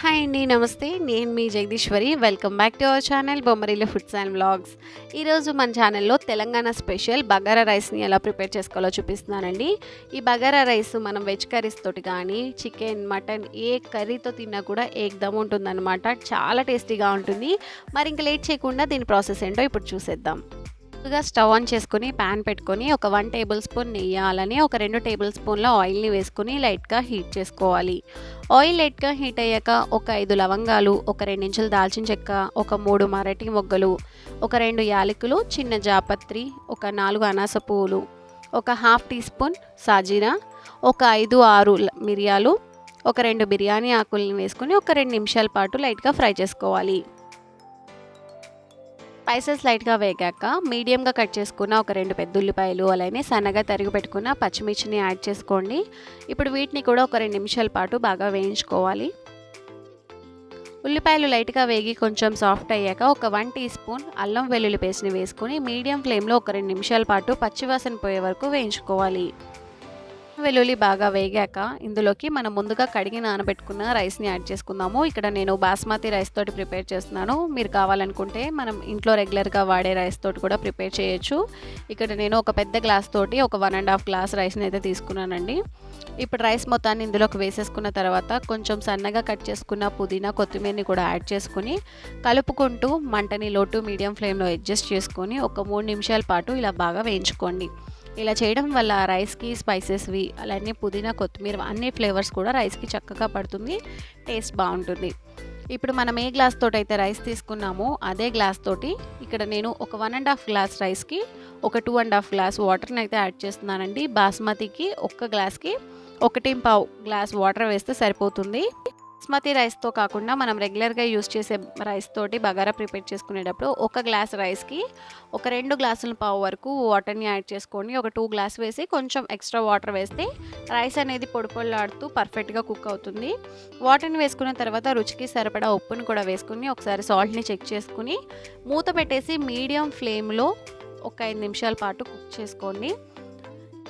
Hi అండి నమస్తే. నేను మీ Jagadeeswari. Welcome back to our channel Bommareela foods and vlogs ఈరోజు మన ఛానల్లో తెలంగాణ స్పెషల్ బగారా రైస్ని ఎలా ప్రిపేర్ చేసుకోవాలో చూపిస్తున్నానండి. ఈ బగారా రైస్ మనం వెజ్ కర్రీస్ తోటి కానీ చికెన్ మటన్ ఏ కర్రీతో తిన్నా కూడా ఏకదమ్ ఉంటుందన్నమాట. చాలా టేస్టీగా ఉంటుంది. మరి ఇంకా లేట్ చేయకుండా దీని ప్రాసెస్ ఏంటో ఇప్పుడు చూసేద్దాం. ముందుగా స్టవ్ ఆన్ చేసుకుని ప్యాన్ పెట్టుకొని ఒక వన్ టేబుల్ స్పూన్ నెయ్యి అలానే ఒక రెండు టేబుల్ స్పూన్ల ఆయిల్ని వేసుకుని లైట్గా హీట్ చేసుకోవాలి. ఆయిల్ లైట్గా హీట్ అయ్యాక ఒక ఐదు లవంగాలు ఒక రెండించులు దాల్చిన చెక్క ఒక మూడు మరటి మొగ్గలు ఒక రెండు యాలకులు చిన్న జాపత్రి ఒక నాలుగు అనాస పువ్వులు ఒక హాఫ్ టీ స్పూన్ సాజీరా ఒక ఐదు ఆరు మిరియాలు ఒక రెండు బిర్యానీ ఆకుల్ని వేసుకుని ఒక రెండు నిమిషాల పాటు లైట్గా ఫ్రై చేసుకోవాలి. స్పైసెస్ లైట్గా వేగాక మీడియంగా కట్ చేసుకున్న ఒక రెండు పెద్ద ఉల్లిపాయలు అలానే సన్నగా తరిగి పెట్టుకున్న పచ్చిమిర్చిని యాడ్ చేసుకోండి. ఇప్పుడు వీటిని కూడా ఒక రెండు నిమిషాల పాటు బాగా వేయించుకోవాలి. ఉల్లిపాయలు లైట్గా వేగి కొంచెం సాఫ్ట్ అయ్యాక ఒక వన్ టీ స్పూన్ అల్లం వెల్లుల్లి పేస్ట్ని వేసుకుని మీడియం ఫ్లేమ్లో ఒక రెండు నిమిషాల పాటు పచ్చివాసన పోయే వరకు వేయించుకోవాలి. వెల్లుల్లి బాగా వేగాక ఇందులోకి మనం ముందుగా కడిగి నానబెట్టుకున్న రైస్ని యాడ్ చేసుకుందాము. ఇక్కడ నేను బాస్మతి రైస్ తోటి ప్రిపేర్ చేస్తున్నాను. మీరు కావాలనుకుంటే మనం ఇంట్లో రెగ్యులర్గా వాడే రైస్ తోటి కూడా ప్రిపేర్ చేయొచ్చు. ఇక్కడ నేను ఒక పెద్ద గ్లాస్ తోటి ఒక వన్ అండ్ హాఫ్ గ్లాస్ రైస్ని అయితే తీసుకున్నానండి. ఇప్పుడు రైస్ మొత్తాన్ని ఇందులోకి వేసేసుకున్న తర్వాత కొంచెం సన్నగా కట్ చేసుకున్న పుదీనా కొత్తిమీరని కూడా యాడ్ చేసుకుని కలుపుకుంటూ మంటని లో టు మీడియం ఫ్లేమ్లో అడ్జస్ట్ చేసుకొని ఒక మూడు నిమిషాల పాటు ఇలా బాగా వేయించుకోండి. ఇలా చేయడం వల్ల రైస్కి స్పైసెస్వి అలానే పుదీనా కొత్తిమీర అన్ని ఫ్లేవర్స్ కూడా రైస్కి చక్కగా పడుతుంది. టేస్ట్ బాగుంటుంది. ఇప్పుడు మనం ఏ గ్లాస్ తోటి అయితే రైస్ తీసుకున్నామో అదే గ్లాస్ తోటి ఇక్కడ నేను ఒక వన్ అండ్ హాఫ్ గ్లాస్ రైస్కి ఒక టూ అండ్ హాఫ్ గ్లాస్ వాటర్ని అయితే యాడ్ చేస్తున్నానండి. బాస్మతికి ఒక్క గ్లాస్కి ఒకటి పావు గ్లాస్ వాటర్ వేస్తే సరిపోతుంది. బాస్మతి రైస్తో కాకుండా మనం రెగ్యులర్గా యూస్ చేసే రైస్ తోటి బగారా ప్రిపేర్ చేసుకునేటప్పుడు ఒక గ్లాస్ రైస్కి ఒక రెండు గ్లాసుల పావు వరకు వాటర్ని యాడ్ చేసుకోండి. ఒక టూ గ్లాస్ వేసి కొంచెం ఎక్స్ట్రా వాటర్ వేస్తే రైస్ అనేది పొడి పొడిలాడుతూ పర్ఫెక్ట్గా కుక్ అవుతుంది. వాటర్ని వేసుకున్న తర్వాత రుచికి సరిపడా ఉప్పుని కూడా వేసుకుని ఒకసారి సాల్ట్ని చెక్ చేసుకుని మూత పెట్టేసి మీడియం ఫ్లేమ్లో ఒక ఐదు నిమిషాల పాటు కుక్ చేసుకోండి.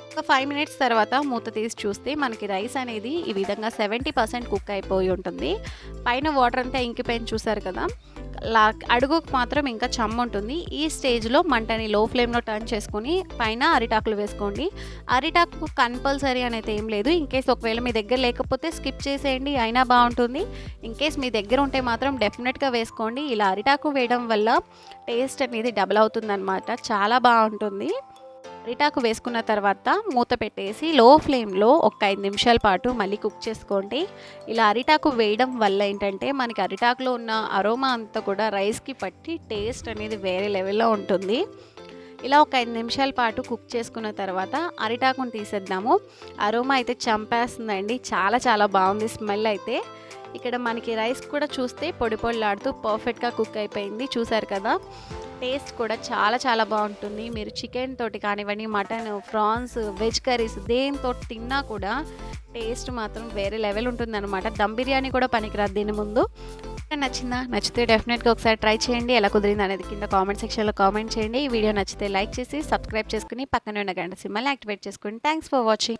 ఒక ఫైవ్ మినిట్స్ తర్వాత మూత తీసి చూస్తే మనకి రైస్ అనేది ఈ విధంగా సెవెంటీ పర్సెంట్ కుక్ అయిపోయి ఉంటుంది. పైన వాటర్ అంతా ఇంకిపోయిన చూసారు కదా? లా అడుగుకు మాత్రం ఇంకా చమ్మ ఉంటుంది. ఈ స్టేజ్లో మంటని లో ఫ్లేమ్లో టర్న్ చేసుకొని పైన అరిటాకులు వేసుకోండి. అరిటాకు కంపల్సరీ అనేది ఏం లేదు. ఇన్కేస్ ఒకవేళ మీ దగ్గర లేకపోతే స్కిప్ చేసేయండి అయినా బాగుంటుంది. ఇన్కేస్ మీ దగ్గర ఉంటే మాత్రం డెఫినెట్గా వేసుకోండి. ఇలా అరిటాకు వేయడం వల్ల టేస్ట్ అనేది డబుల్ అవుతుందన్నమాట. చాలా బాగుంటుంది. అరిటాకు వేసుకున్న తర్వాత మూత పెట్టేసి లో ఫ్లేమ్లో ఒక ఐదు నిమిషాల పాటు మళ్ళీ కుక్ చేసుకోండి. ఇలా అరిటాకు వేయడం వల్ల ఏంటంటే మనకి అరిటాకులో ఉన్న అరోమా అంతా కూడా రైస్కి పట్టి టేస్ట్ అనేది వేరే లెవెల్లో ఉంటుంది. ఇలా ఒక ఐదు నిమిషాల పాటు కుక్ చేసుకున్న తర్వాత అరిటాకుని తీసేద్దాము. అరోమా అయితే చంపేస్తుందండి. చాలా చాలా బాగుంది స్మెల్ అయితే. ఇక్కడ మనకి రైస్ కూడా చూస్తే పొడి పొడిలాడుతూ పర్ఫెక్ట్గా కుక్ అయిపోయింది. చూసారు కదా? టేస్ట్ కూడా చాలా చాలా బాగుంటుంది. మీరు చికెన్ తోటి కానివ్వండి మటన్ ప్రాన్స్ వెజ్ కర్రీస్ దేంతో తిన్నా కూడా టేస్ట్ మాత్రం వేరే లెవెల్ ఉంటుందన్నమాట. దమ్ బిర్యానీ కూడా పనికిరాదు దీని ముందు. నచ్చిందా? నచ్చితే డెఫినెట్గా ఒకసారి ట్రై చేయండి. ఎలా కుదిరింది అనేది కింద కామెంట్ సెక్షన్లో కామెంట్ చేయండి. ఈ వీడియో నచ్చితే లైక్ చేసి సబ్స్క్రైబ్ చేసుకుని పక్కనే ఉన్న గంట సిమ్మల్ని యాక్టివేట్ చేసుకుని. Thanks for watching